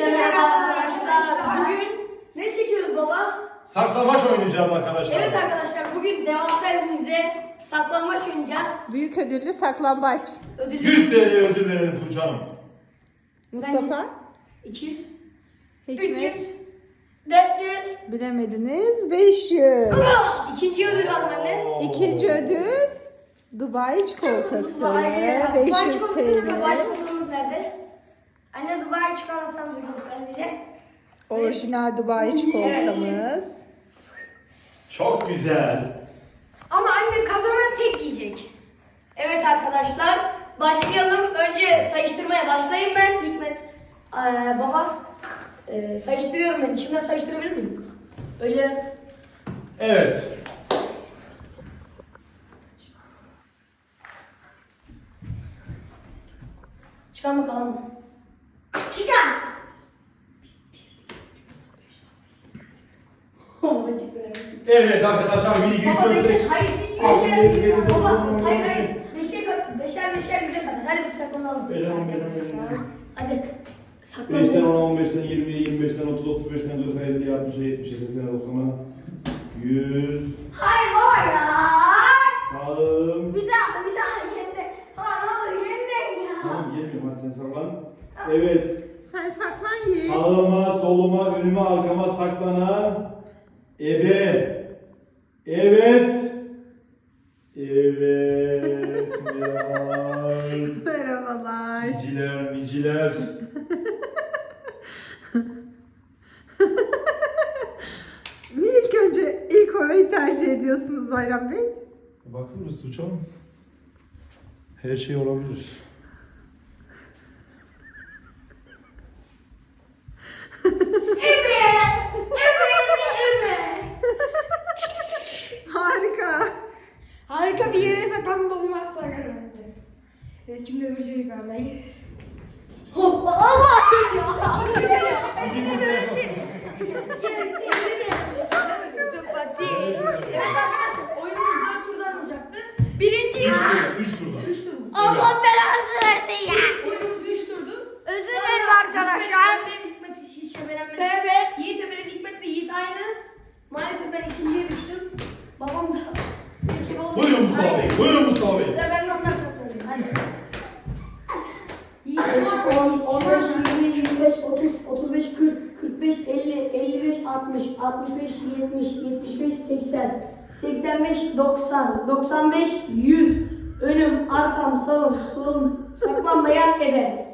Hepinize merhaba arkadaşlar. Bugün ne çekiyoruz baba? Saklambaç oynayacağız arkadaşlar. Evet arkadaşlar bugün devasa evimizde saklambaç oynayacağız. Büyük ödüllü saklambaç. 100 Ödülümüz TL ödül verelim Tuğçe Hanım. Mustafa, 200, Hikmet 300, 400. bilemediniz 500. İkinci ödül var anne. İkinci ödül Dubai çikolatası Dubai 500 çikolatası TL. Başvurduğumuz nerede? Anne Dubai çikolatamızı göster bize. Orijinal Dubai çikolatamız. Çok güzel. Ama anne kazanan tek yiyecek. Evet arkadaşlar başlayalım. Önce sayıştırmaya başlayayım ben. Hikmet eee, baba eee, sayıştırıyorum ben. İçimden sayıştırabilir miyim? Öyle Evet. çıkan bakalım. Baba hepsi. Evet arkadaşlar mini Baba büyük beşer, hayır beşer, dokuz, baba hayır hayır beşer, kat- beşer beşer yüze kadar hadi biz saklanalım. Benim, benim, benim. Hadi 5'ten saklanalım. 10'a, 15'ten 20'ye, 25'ten 30, 35'ten 40'a, 50'ye, 60'a, 70'e, 80'e, 90'a, 100, Hayır baba ya. sağım. Bir daha bir daha yerine. Ha ne olur yerine ya. Tamam gelmiyorum hadi sen sallan. Evet. Sen saklan Yiğit. Sağıma, soluma, önüme, arkama saklanan ebe. Evet. Evet. var? Merhabalar. Niciler, niciler. Niye ilk önce ilk orayı tercih ediyorsunuz Bayram Bey? Bakıyoruz Tuğçe Hanım. Her şey olabilir. Harika. Harika bir yere saklan bulmak saklanmazdı. Şimdi öbürcü yukarıdayız. Hoppa Allah ya. Evet arkadaşlar oyunumuz 4 turdan olacaktı. Birinci Üç turda. Üç turda. 3 tur. Allah belanı versin ya. Oyunumuz 3 turdu. Özür Sonra dilerim arkadaşlar. Hikmet ve Hikmet hiç, hiç şebelenmedi. Evet. Yiğit ebeledi Hikmet ve Yiğit aynı. Maalesef ben ikinciye düştüm. Babam da iki oldu. Buyurun Mustafa Bey. Buyurun Mustafa Bey. Sıra bende ondan saklanayım. Hadi. Yiğit 10, 15, 20, 25, 30, 35, 40, 45, 50, 55, 60, 65, 70, 75, 80, 85, 90, 95, 100. Önüm, arkam, sağım, solum, saklanmayan ebe.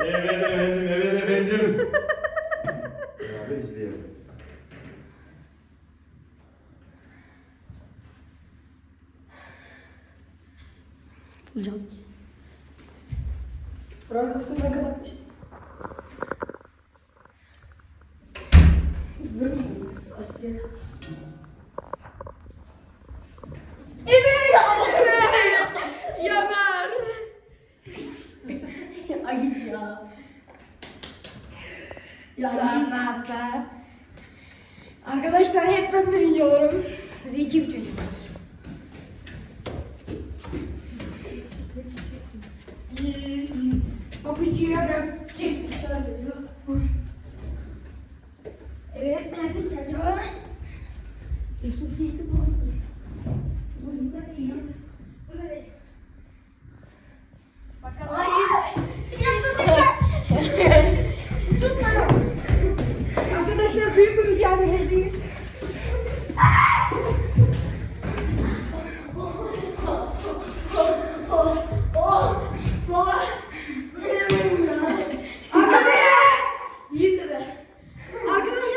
Evet efendim, evet efendim. Beraber izleyelim. Bulacağım. Buranın kapısını ben kapatmıştım. Asya. Evet Yanar. Ya git ya. Ya Da, git. da, da. Arkadaşlar hep ben de videolarım. Zeki bir çocuk. Bo być jeden,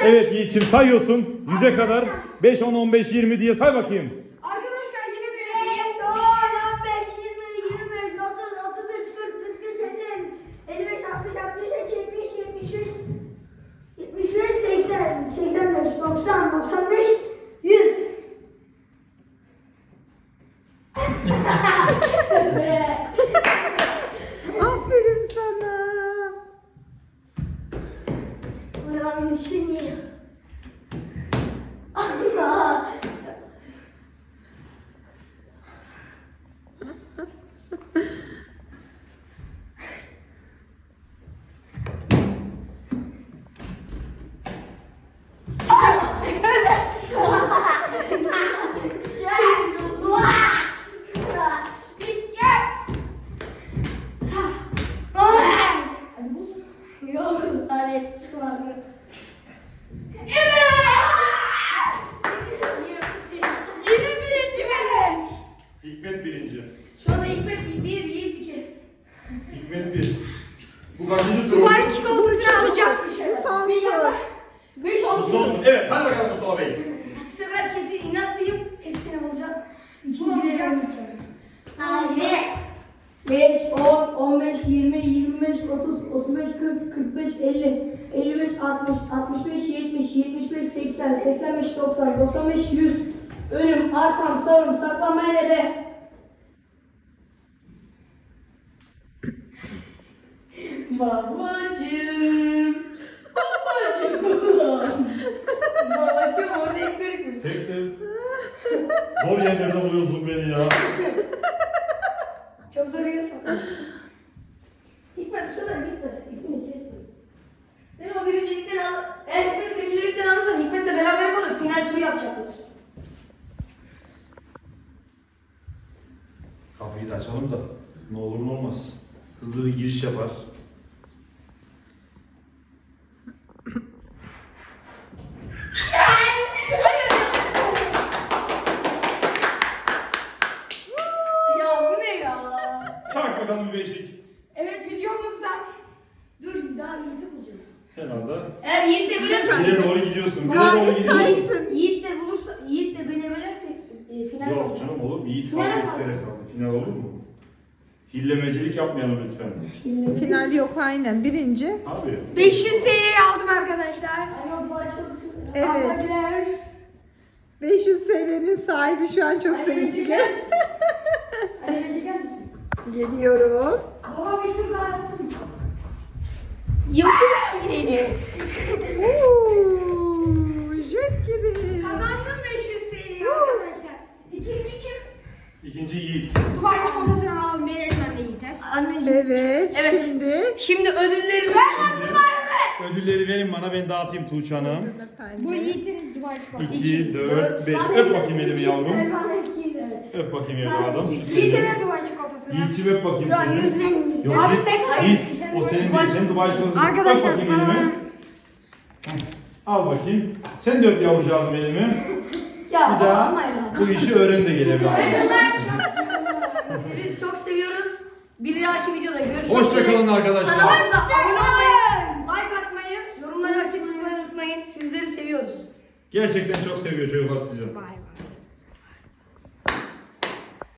Evet Yiğit'ciğim sayıyorsun. 100'e kadar 5, 10, 15, 20 diye say bakayım. Arkadaşlar yine bir 5, 10, 15, 20, 25, 30, 35, 40, 41, 50, 55, 60, 65, 70, 75, 75, 80, 85, 90, 95, 100. Aferin sana. Buranın Hikmet birinci. Şu anda Hikmet bir, Yiğit iki. Hikmet bir. Bu kaçıncı tur? Dubai çikolatasını alacağım. Son bir yıl. Bir son tur. Evet hadi bakalım Mustafa Bey. 60, 65, 70, 75, 80, 85, 90, 95, 100. Önüm, arkam, sağım, saklanmayan ebe. Babacım. Babacım. Babacım orada hiç görükmüyorsun. Tek de zor yerlerde buluyorsun beni ya. Çok zor yere saklamışsın. Hikmet bu sefer Hikmet. Hikmet'i kestim. Sen o birincilikten al. Eğer Hikmet birincilikten alırsan Hikmet'le beraber kalır. Final turu yapacaklar. Kapıyı da açalım da ne olur ne olmaz. Hızlı bir giriş yapar. Ya bu ne ya? Bakalım bir beşlik. Evet videomuzda Dur daha Yiğit'i bulacağız. Herhalde. Eğer Yiğit de bilirsen. Bire doğru gidiyorsun. Bire doğru Galip gidiyorsun. saysın. Yiğit de bulursa, Yiğit de beni bilerse e, final Yok canım oğlum Yiğit Final falan yapmaz. gerek kaldı. Final olur mu? Hillemecilik yapmayalım lütfen. Final yok aynen. Birinci. Abi. 500 TL aldım arkadaşlar. Aynen bu açılsın. Evet. Arkadaşlar. 500 TL'nin sahibi şu an çok sevinçli. Anne çeker misin? Geliyorum. Baba bir tur daha yaptım. Oo, jet gibi. Kazandım 500 TL arkadaşlar. İkinci kim? İkinci Yiğit. Dubai çikolatasını aldım. Bir elimden de yeter. Anneciğim. Evet, Evet. şimdi. Şimdi ödüllerimi... Ödülleri verin bana ben dağıtayım Tuğçe Hanım. Bu Yiğit'in Dubai çikolatası. 2, 4, dört, 5. hadi. Öp bakayım elimi yavrum. Evet. Öp bakayım evladım. Yiğit'e ver Dubai çikolatasını. Yiğit'ciğim öp bakayım Ya seni. yüz benim. Yok Abi Yiğit, ben- Yiğit, Sen o senin değil, sen Dubai çikolatası. Öp Arkadaşlar bakayım paralarım. elimi. Al bakayım. Sen de öp yavrucağızım elimi. Ya Bir daha ama ya. bu işi öğren de gel evladım. Dahaki videoda görüşmek Hoşçakalın arkadaşlar. Kanalımıza abone olmayı, like atmayı, yorumları açık tutmayı unutmayın. Sizleri seviyoruz. Gerçekten çok seviyor çocuklar sizi. Bay.